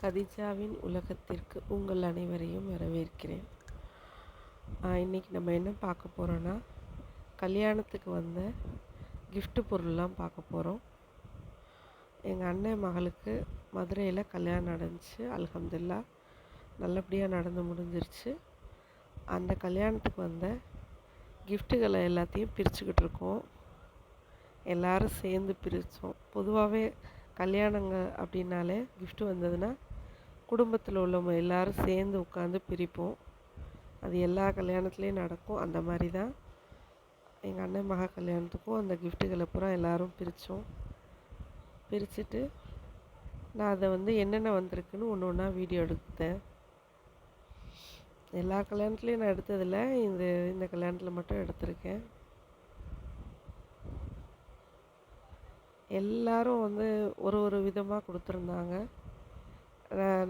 கதிஜாவின் உலகத்திற்கு உங்கள் அனைவரையும் வரவேற்கிறேன். இன்றைக்கி நம்ம என்ன பார்க்க போகிறோன்னா கல்யாணத்துக்கு வந்த கிஃப்ட் பொருள்லாம் பார்க்க போகிறோம் எங்கள் அண்ணன் மகளுக்கு மதுரையில் கல்யாணம் நடந்துச்சு. அலகம்துல்லா நல்லபடியாக நடந்து முடிஞ்சிருச்சு. அந்த கல்யாணத்துக்கு வந்த கிஃப்ட்டுகளை எல்லாத்தையும் பிரிச்சுக்கிட்டு இருக்கோம். எல்லாரும் சேர்ந்து பிரித்தோம் பொதுவாகவே கல்யாணங்க அப்படின்னாலே கிஃப்ட்டு வந்ததுன்னா குடும்பத்தில் உள்ளவங்க எல்லாரும் சேர்ந்து உட்காந்து பிரிப்போம். அது எல்லா கல்யாணத்துலேயும் நடக்கும். அந்த மாதிரி தான் எங்கள் அண்ணன் மக கல்யாணத்துக்கும் அந்த கிஃப்ட்டுகளை பூரா எல்லோரும் பிரித்தோம் பிரிச்சுட்டு நான் அதை வந்து என்னென்ன வந்திருக்குன்னு ஒன்று ஒன்றா வீடியோ எடுத்தேன். எல்லா கல்யாணத்துலேயும் நான் எடுத்ததில்ல. இந்த இந்த கல்யாணத்தில் மட்டும் எடுத்திருக்கேன். எல்லாரும் வந்து ஒரு ஒரு விதமாக கொடுத்துருந்தாங்க.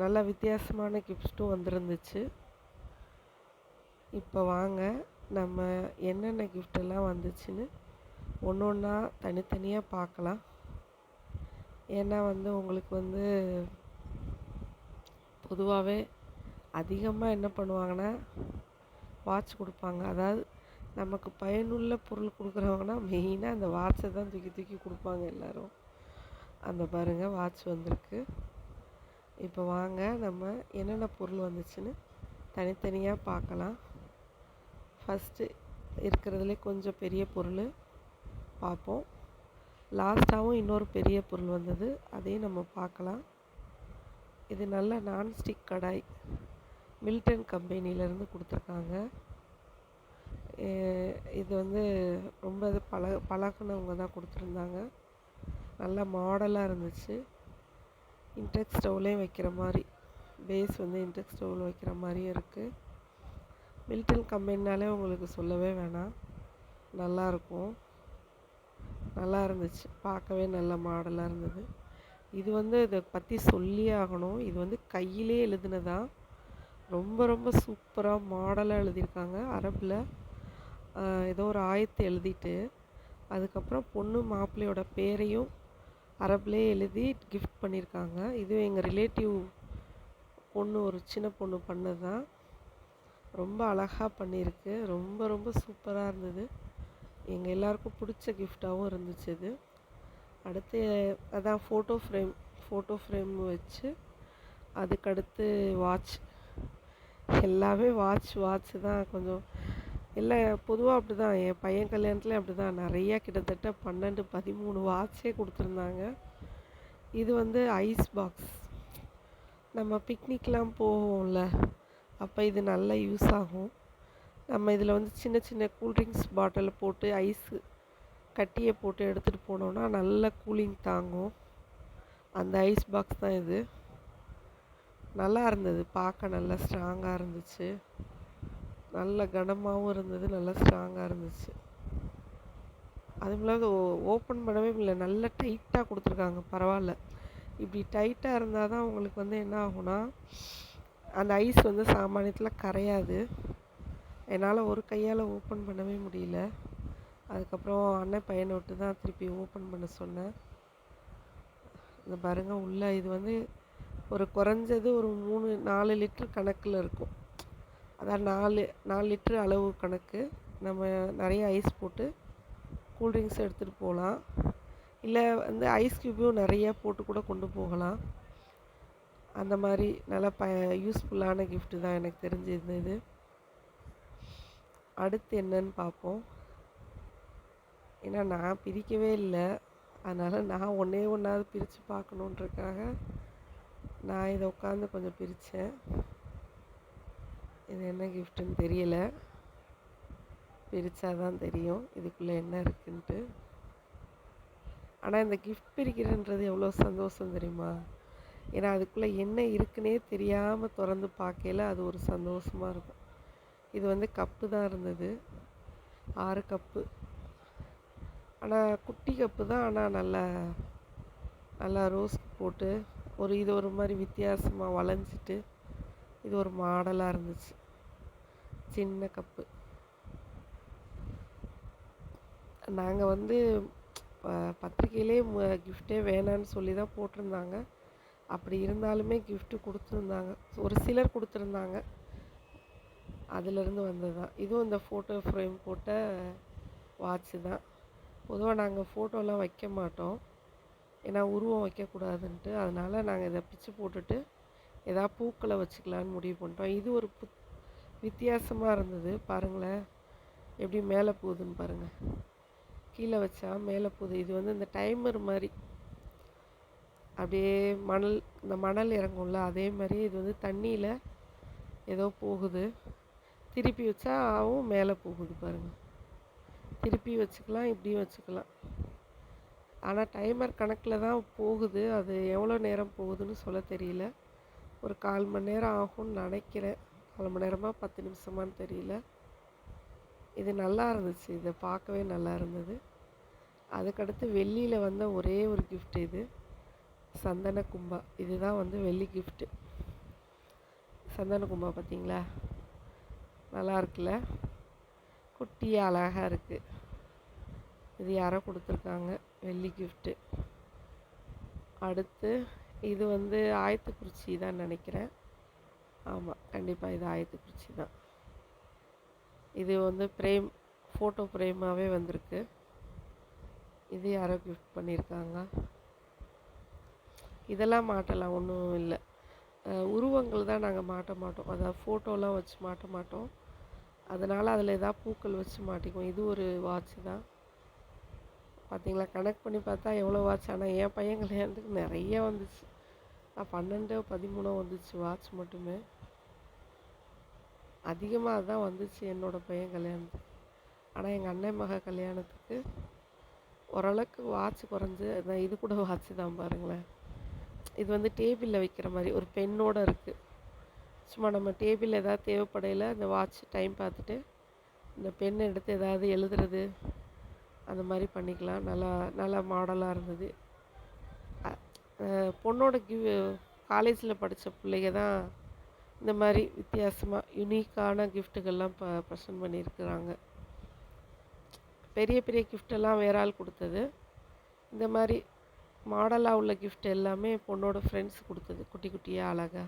நல்ல வித்தியாசமான கிஃப்ட்டும் வந்திருந்துச்சு. இப்போ வாங்க நம்ம என்னென்ன கிஃப்டெல்லாம் வந்துச்சுன்னு ஒன்று ஒன்றா தனித்தனியாக பார்க்கலாம் ஏன்னா வந்து உங்களுக்கு வந்து பொதுவாகவே அதிகமாக என்ன பண்ணுவாங்கன்னா வாட்ச் கொடுப்பாங்க. அதாவது நமக்கு பயனுள்ள பொருள் கொடுக்குறவங்கன்னா மெயினாக அந்த வாட்சை தான் தூக்கி தூக்கி கொடுப்பாங்க எல்லாரும். அந்த பாருங்கள் வாட்ச் வந்திருக்கு. இப்போ வாங்க நம்ம என்னென்ன பொருள் வந்துச்சுன்னு தனித்தனியாக பார்க்கலாம். ஃபஸ்ட்டு இருக்கிறதுலே கொஞ்சம் பெரிய பொருள் பார்ப்போம். லாஸ்ட்டாகவும் இன்னொரு பெரிய பொருள் வந்தது அதையும் நம்ம பார்க்கலாம். இது நல்ல நான்ஸ்டிக் கடாய் மில்டன் கம்பெனியிலேருந்து கொடுத்துருக்காங்க. இது வந்து ரொம்ப இது பழ பழகுனவங்க தான் கொடுத்துருந்தாங்க. நல்ல மாடலாக இருந்துச்சு. இன்டெக் ஸ்டவ்லேயும் வைக்கிற மாதிரி. பேஸ் வந்து இன்டெக் ஸ்டவ்வில் வைக்கிற மாதிரியும் இருக்குது மில்டன் கம்பெனினாலே உங்களுக்கு சொல்லவே வேணாம். நல்லாயிருக்கும் நல்லா இருந்துச்சு. பார்க்கவே நல்ல மாடலாக இருந்தது. இது வந்து இதை பற்றி சொல்லியே ஆகணும். இது வந்து கையிலே எழுதுனதா? ரொம்ப ரொம்ப சூப்பராக மாடலாக எழுதியிருக்காங்க. அரபில். ஏதோ ஒரு ஆயத்தை எழுதிட்டு அதுக்கப்புறம் பொண்ணு மாப்பிள்ளையோட பேரையும் அரபிலே எழுதி கிஃப்ட் பண்ணியிருக்காங்க இதுவும் எங்கள் ரிலேட்டிவ் பொண்ணு ஒரு சின்ன பொண்ணு பண்ணது. தான் ரொம்ப அழகாக பண்ணியிருக்கு ரொம்ப ரொம்ப சூப்பராக இருந்தது. எங்கள் எல்லாருக்கும் பிடிச்ச கிஃப்டாகவும் இருந்துச்சு இது. அடுத்து அதான் ஃபோட்டோ ஃப்ரேம் ஃபோட்டோ ஃப்ரேம் வச்சு அதுக்கடுத்து வாட்ச் எல்லாமே வாட்ச் வாட்ச் தான் கொஞ்சம் இல்லை பொதுவாக அப்படி தான் என் பையன் கல்யாணத்துலேயும் அப்படி தான் நிறையா கிட்டத்தட்ட பன்னெண்டு பதிமூணு வாட்சே கொடுத்துருந்தாங்க. இது வந்து ஐஸ் பாக்ஸ் நம்ம பிக்னிக்லாம் போவோம்ல. அப்போ இது நல்லா யூஸ் ஆகும். நம்ம இதில் வந்து சின்ன சின்ன கூல்ட்ரிங்க்ஸ் பாட்டில் போட்டு ஐஸு கட்டியை போட்டு எடுத்துகிட்டு போனோம்னா நல்ல கூலிங் தாங்கும். அந்த ஐஸ் பாக்ஸ் தான் இது. நல்லா இருந்தது. பார்க்க நல்லா ஸ்ட்ராங்காக இருந்துச்சு. நல்ல கனமாகவும் இருந்தது நல்லா ஸ்ட்ராங்காக இருந்துச்சு. அதுவும் இல்லாத ஓப்பன் பண்ணவே இல்லை நல்ல டைட்டாக கொடுத்துருக்காங்க. பரவாயில்ல. இப்படி டைட்டாக இருந்தால் தான் உங்களுக்கு வந்து என்ன ஆகும்னா அந்த ஐஸ் வந்து சாமானியத்தில் கரையாது. என்னால் ஒரு கையால் ஓப்பன் பண்ணவே முடியல. அதுக்கப்புறம் அண்ணன் பையனை விட்டு தான் திருப்பி ஓப்பன் பண்ண சொன்னேன். இந்த பாருங்க உள்ள இது வந்து ஒரு குறைஞ்சது ஒரு மூணு நாலு லிட்டர் கணக்கில் இருக்கும். அதான் நாலு நாலு லிட்டரு அளவு கணக்கு. நம்ம நிறைய ஐஸ் போட்டு கூல்ட்ரிங்க்ஸ் எடுத்துகிட்டு போகலாம். இல்லை வந்து ஐஸ் க்யூபையும் நிறைய போட்டு கூட கொண்டு போகலாம். அந்த மாதிரி நல்லா ப யூஸ்ஃபுல்லான கிஃப்ட்டு தான் எனக்கு தெரிஞ்சிருந்தது. அடுத்து என்னன்னு பார்ப்போம். ஏன்னா நான் பிரிக்கவே இல்லை. அதனால் நான் ஒன்றே ஒன்றாவது பிரித்து பார்க்கணுன்றக்காக நான் இதை உட்காந்து கொஞ்சம் பிரித்தேன் இது என்ன கிஃப்ட்டுன்னு தெரியல. பிரித்தா தான் தெரியும். இதுக்குள்ளே என்ன இருக்குன்ட்டு. ஆனால் இந்த கிஃப்ட் பிரிக்கிறன்றது எவ்வளோ சந்தோஷம் தெரியுமா? ஏன்னா அதுக்குள்ளே என்ன இருக்குன்னே தெரியாமல் திறந்து பார்க்கையில அது ஒரு சந்தோஷமாக இருக்கும். இது வந்து கப்பு தான் இருந்தது. ஆறு கப்பு. ஆனால் குட்டி கப்பு தான் ஆனால் நல்லா நல்லா ரோஸ் போட்டு ஒரு இது ஒரு மாதிரி வித்தியாசமாக வளைஞ்சிட்டு இது ஒரு மாடலாக இருந்துச்சு. சின்ன கப்பு. நாங்கள் வந்து ப- பத்திரிக்கையிலே கிஃப்டே வேணான்னு சொல்லி தான் போட்டிருந்தாங்க. அப்படி இருந்தாலுமே கிஃப்ட்டு கொடுத்துருந்தாங்க. ஒரு சிலர் கொடுத்துருந்தாங்க. அதிலிருந்து வந்தது தான் இதுவும் இந்த ஃபோட்டோ ஃப்ரேம் போட்ட வாட்ச்சு தான். பொதுவாக நாங்கள் ஃபோட்டோலாம் வைக்க மாட்டோம். ஏன்னா உருவம் வைக்கக்கூடாதுன்ட்டு. அதனால் நாங்கள் இதை பிச்சு போட்டுட்டு எதாவது பூக்களை வச்சுக்கலான்னு முடிவு பண்ணிட்டோம். இது ஒரு புத் வித்தியாசமாக இருந்தது. பாருங்களேன். எப்படி மேலே போகுதுன்னு பாருங்கள் கீழே வச்சா மேலே போகுது. இது வந்து இந்த டைமர் மாதிரி. அப்படியே மணல் இந்த மணல் இறங்கும்ல அதே மாதிரி இது வந்து தண்ணியில் ஏதோ போகுது. திருப்பி வச்சா ஆவும் மேலே போகுது பாருங்கள் திருப்பி வச்சுக்கலாம் இப்படியும் வச்சுக்கலாம். ஆனால் டைமர் கணக்கில் தான் போகுது. அது எவ்வளோ நேரம் போகுதுன்னு சொல்ல தெரியல. ஒரு கால் மணி நேரம் ஆகும்னு நினைக்கிறேன். கால் மணி நேரமாக பத்து நிமிஷமான்னு தெரியல. இது நல்லா இருந்துச்சு. இதை பார்க்கவே நல்லா இருந்தது. அதுக்கடுத்து வெள்ளியில் வந்த ஒரே ஒரு கிஃப்ட் இது. சந்தன கும்பா. இதுதான் வந்து வெள்ளி கிஃப்ட்டு சந்தன கும்பா பார்த்தீங்களா? நல்லா இருக்குல்ல? குட்டியாக அழகாக இருக்குது இது யாரோ கொடுத்துருக்காங்க. வெள்ளி கிஃப்ட்டு அடுத்து இது வந்து ஆயத்துக்குறிச்சி தான் நினைக்கிறேன். ஆமாம் கண்டிப்பாக இது ஆயத்துக்குறிச்சி தான். இது வந்து ஃப்ரேம் ஃபோட்டோ ஃப்ரேமாகவே வந்திருக்கு. இது யாரோ கிஃப்ட் பண்ணியிருக்காங்க இதெல்லாம் மாட்டலாம் ஒன்றும் இல்லை. உருவங்கள் தான் நாங்கள் மாட்ட மாட்டோம். அதாவது ஃபோட்டோலாம் வச்சு மாட்ட மாட்டோம். அதனால் அதில் எதாவது பூக்கள் வச்சு மாட்டிக்குவோம். இது ஒரு வாட்ச் தான். பார்த்தீங்களா? கனெக்ட் பண்ணி பார்த்தா எவ்வளோ வாட்ச் ஆனால் என் பையன் கல்யாணத்துக்கு நிறைய வந்துச்சு. நான் பன்னெண்டோ பதிமூணோ வந்துச்சு வாட்ச் மட்டுமே. அதிகமாக தான் வந்துச்சு என்னோடய பையன் கல்யாணத்துக்கு ஆனால் எங்கள் அண்ணன் மக கல்யாணத்துக்கு ஓரளவுக்கு வாட்ச் குறைஞ்சு அதான் இது கூட வாட்ச் தான் பாருங்களேன். இது வந்து டேபிளில் வைக்கிற மாதிரி ஒரு பெண்ணோடு இருக்குது சும்மா நம்ம டேபிளில் ஏதாவது தேவைப்படையில் அந்த வாட்ச் டைம் பார்த்துட்டு இந்த பென் எடுத்து ஏதாவது எழுதுறது அந்த மாதிரி பண்ணிக்கலாம். நல்லா நல்லா மாடலாக இருந்தது. பொண்ணோட கிவ் காலேஜில் படித்த பிள்ளைங்க தான் இந்த மாதிரி வித்தியாசமாக யுனிக்கான கிஃப்ட்டுகள்லாம் ப ப்ரெசன்ட் பண்ணியிருக்கிறாங்க. பெரிய பெரிய கிஃப்டெல்லாம் வேற ஆள் கொடுத்தது. இந்த மாதிரி மாடலாக உள்ள கிஃப்ட் எல்லாமே பொண்ணோட ஃப்ரெண்ட்ஸ் கொடுத்தது. குட்டி குட்டியாக அழகாக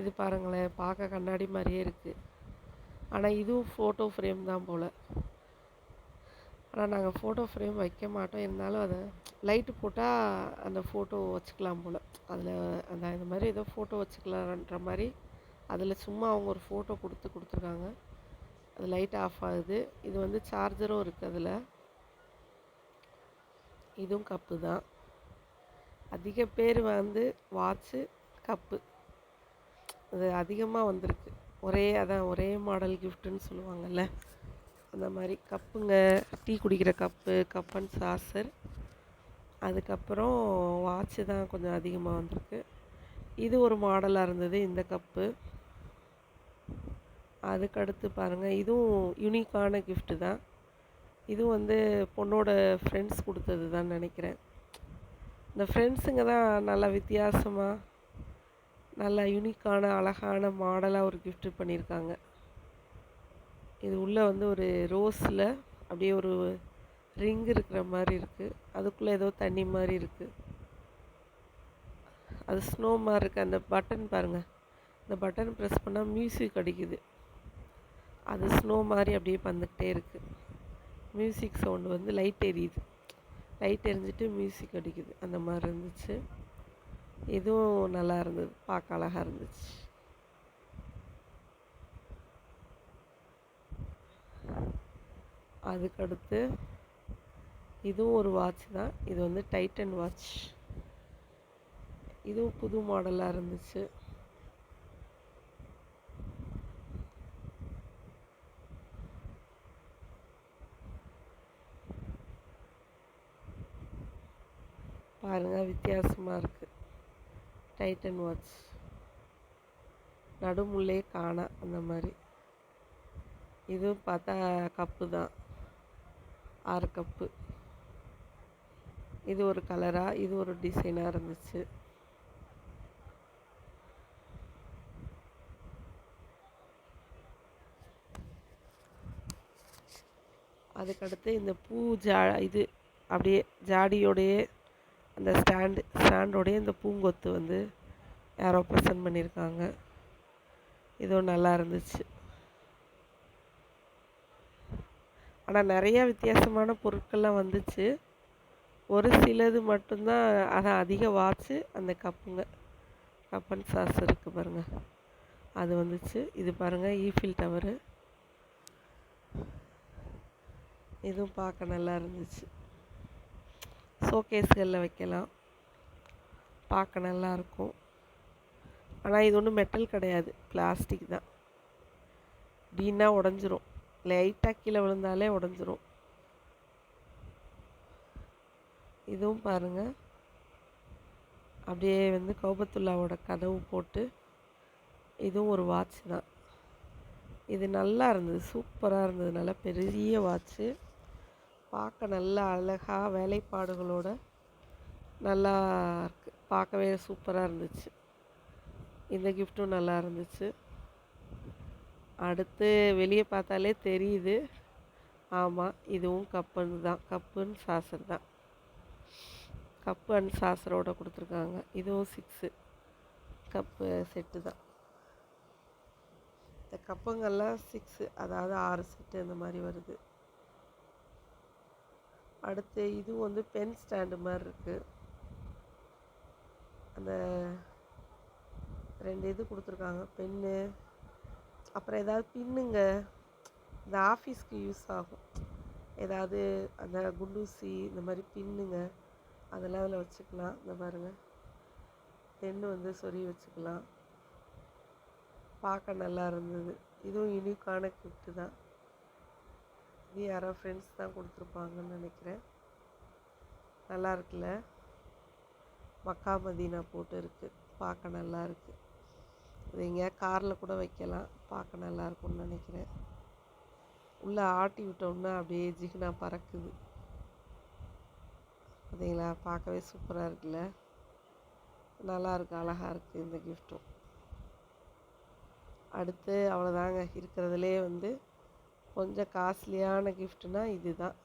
இது பாருங்களேன் பார்க்க கண்ணாடி மாதிரியே இருக்குது ஆனால் இதுவும் ஃபோட்டோ ஃப்ரேம் தான் போல். ஆனால் நாங்கள் ஃபோட்டோ ஃப்ரேம் வைக்க மாட்டோம். இருந்தாலும் அதை லைட்டு போட்டால் அந்த ஃபோட்டோ வச்சுக்கலாம் போல். அதில் அந்த இந்த மாதிரி ஏதோ ஃபோட்டோ வச்சுக்கலான்ற மாதிரி அதில் சும்மா அவங்க ஒரு ஃபோட்டோ கொடுத்து கொடுத்துருக்காங்க. அது லைட் ஆஃப் ஆகுது. இது வந்து சார்ஜரும் இருக்குது அதில். இதுவும் கப்பு தான். அதிக பேர் வந்து வாட்ச்சு கப்பு அது அதிகமாக வந்திருக்கு. ஒரே அதான் ஒரே மாடல் கிஃப்ட்டுன்னு சொல்லுவாங்கள்ல அந்த மாதிரி கப்புங்க டீ குடிக்கிற கப்பு கப் அண்ட் சாசர் அதுக்கப்புறம் வாட்ச்சு தான் கொஞ்சம் அதிகமாக வந்திருக்கு. இது ஒரு மாடலாக இருந்தது இந்த கப்பு அதுக்கடுத்து பாருங்கள் இதுவும் யூனிக்கான கிஃப்ட்டு தான். இதுவும் வந்து பொண்ணோட ஃப்ரெண்ட்ஸ் கொடுத்தது தான் நினைக்கிறேன். இந்த ஃப்ரெண்ட்ஸுங்க தான் நல்லா வித்தியாசமாக நல்லா யூனிக்கான அழகான மாடலாக ஒரு கிஃப்ட் பண்ணியிருக்காங்க. இது உள்ளே வந்து ஒரு ரோஸில் அப்படியே ஒரு ரிங் இருக்கிற மாதிரி இருக்குது அதுக்குள்ளே ஏதோ தண்ணி மாதிரி இருக்குது அது ஸ்னோ மாதிரி இருக்குது அந்த பட்டன் பாருங்கள் இந்த பட்டன் ப்ரெஸ் பண்ணால் மியூசிக் அடிக்குது. அது ஸ்னோ மாதிரி அப்படியே வந்துக்கிட்டே இருக்குது மியூசிக் சவுண்டு வந்து லைட் எரியுது. லைட் எரிஞ்சிட்டு மியூசிக் அடிக்குது. அந்த மாதிரி இருந்துச்சு. இதுவும் நல்லா இருந்தது. பார்க்க அழகாக இருந்துச்சு. அதுக்கடுத்து இதுவும் ஒரு வாட்ச் தான். இது வந்து டைட்டன் வாட்ச் இதுவும் புது மாடலாக இருந்துச்சு. பாருங்கள் வித்தியாசமாக இருக்குது டைட்டன் வாட்ச் நடுமுள்ளே காணா அந்த மாதிரி. இதுவும் பார்த்தா கப்பு தான். ஆறு கப்பு. இது ஒரு கலராக இது ஒரு டிசைனாக இருந்துச்சு. அதுக்கடுத்து இந்த பூ ஜா இது அப்படியே ஜாடியோடையே அந்த ஸ்டாண்டு ஸ்டாண்டோடைய இந்த பூங்கொத்து வந்து யாரோ ப்ரெசன்ட் பண்ணியிருக்காங்க. இதுவும் நல்லா இருந்துச்சு. ஆனால் நிறையா வித்தியாசமான பொருட்கள்லாம் வந்துச்சு. ஒரு சிலது மட்டும்தான் அதான் அதிக வாட்ச்சு அந்த கப்புங்க. கப்பன் சாஸ் இருக்குது பாருங்கள் அது வந்துச்சு. இது பாருங்கள் ஈஃபில் டவரு. இதுவும் பார்க்க நல்லா இருந்துச்சு. ஷோகேஸ்களில் வைக்கலாம். பார்க்க நல்லா இருக்கும். ஆனால் இது ஒன்றும் மெட்டல் கிடையாது. பிளாஸ்டிக் தான். டீனாக உடஞ்சிரும். லைட்டாக கீழே விழுந்தாலே உடஞ்சிரும். இதுவும் பாருங்கள் அப்படியே வந்து கௌபத்துல்லாவோட கதவு போட்டு இதுவும் ஒரு வாட்ச் தான். இது நல்லா இருந்தது சூப்பராக இருந்தது நல்லா பெரிய வாட்ச்சு பார்க்க நல்லா அழகாக வேலைப்பாடுகளோட நல்லா இருக்கு. பார்க்கவே சூப்பராக இருந்துச்சு. இந்த கிஃப்ட்டும் நல்லா இருந்துச்சு. அடுத்து வெளியே பார்த்தாலே தெரியுது. ஆமாம் இதுவும் கப்புன்னு தான். கப்புன்னு சாசர் தான். கப்பு அண்ட் சாசரோட கொடுத்துருக்காங்க. இதுவும் சிக்ஸு கப்பு செட்டு தான். இந்த கப்புங்கெல்லாம் சிக்ஸு அதாவது ஆறு செட்டு அந்த மாதிரி வருது. அடுத்து இது வந்து பென் ஸ்டாண்டு மாதிரி இருக்குது அந்த ரெண்டு இது கொடுத்துருக்காங்க. பென்னு அப்புறம் ஏதாவது பின்னுங்க. இந்த ஆஃபீஸ்க்கு யூஸ் ஆகும். ஏதாவது அந்த குண்டூசி இந்த மாதிரி பின்னுங்க. அதெல்லாம் அதில் வச்சுக்கலாம். இந்த பாருங்கள் பென்னு வந்து சொறி வச்சுக்கலாம். பார்க்க நல்லா இருந்தது. இதுவும் யூனிக்கான கிஃப்ட்டு தான். இது யாரோ ஃப்ரெண்ட்ஸ் தான் கொடுத்துருப்பாங்கன்னு நினைக்கிறேன். நல்லா இருக்குல்ல? மக்கா மதீனா போட்டு இருக்குது பார்க்க நல்லா இருக்குது இது எங்கேயா காரில் கூட வைக்கலாம். பார்க்க நல்லாயிருக்கும்னு நினைக்கிறேன். உள்ளே ஆட்டி விட்டோம்னா அப்படியே ஜிகினா பறக்குது. பார்த்தீங்களா? பார்க்கவே சூப்பராக இருக்குல்ல? நல்லாயிருக்கு. அழகாக இருக்குது இந்த கிஃப்ட்டும் அடுத்து அவ்வளோதாங்க. இருக்கிறதுலே வந்து கொஞ்சம் காஸ்ட்லியான கிஃப்ட்னா இது தான்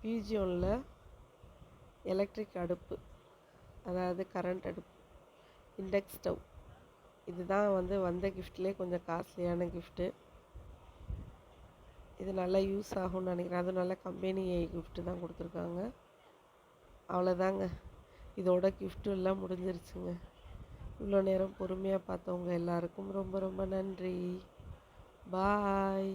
பிஜியோனில் எலக்ட்ரிக் அடுப்பு. அதாவது கரண்ட் அடுப்பு. இண்டக்ஸ் ஸ்டவ் இதுதான் வந்து வந்த கிஃப்ட்லேயே கொஞ்சம் காஸ்ட்லியான கிஃப்ட்டு இது நல்லா யூஸ் ஆகும்னு நினைக்கிறேன். அதுவும் நல்ல கம்பெனி கிஃப்ட்டு தான் கொடுத்துருக்காங்க. அவ்வளோதாங்க இதோட கிஃப்ட்டும் எல்லாம் முடிஞ்சிருச்சுங்க. இவ்வளோ நேரம் பொறுமையாக பார்த்தவங்க எல்லாருக்கும் ரொம்ப ரொம்ப நன்றி. பாய்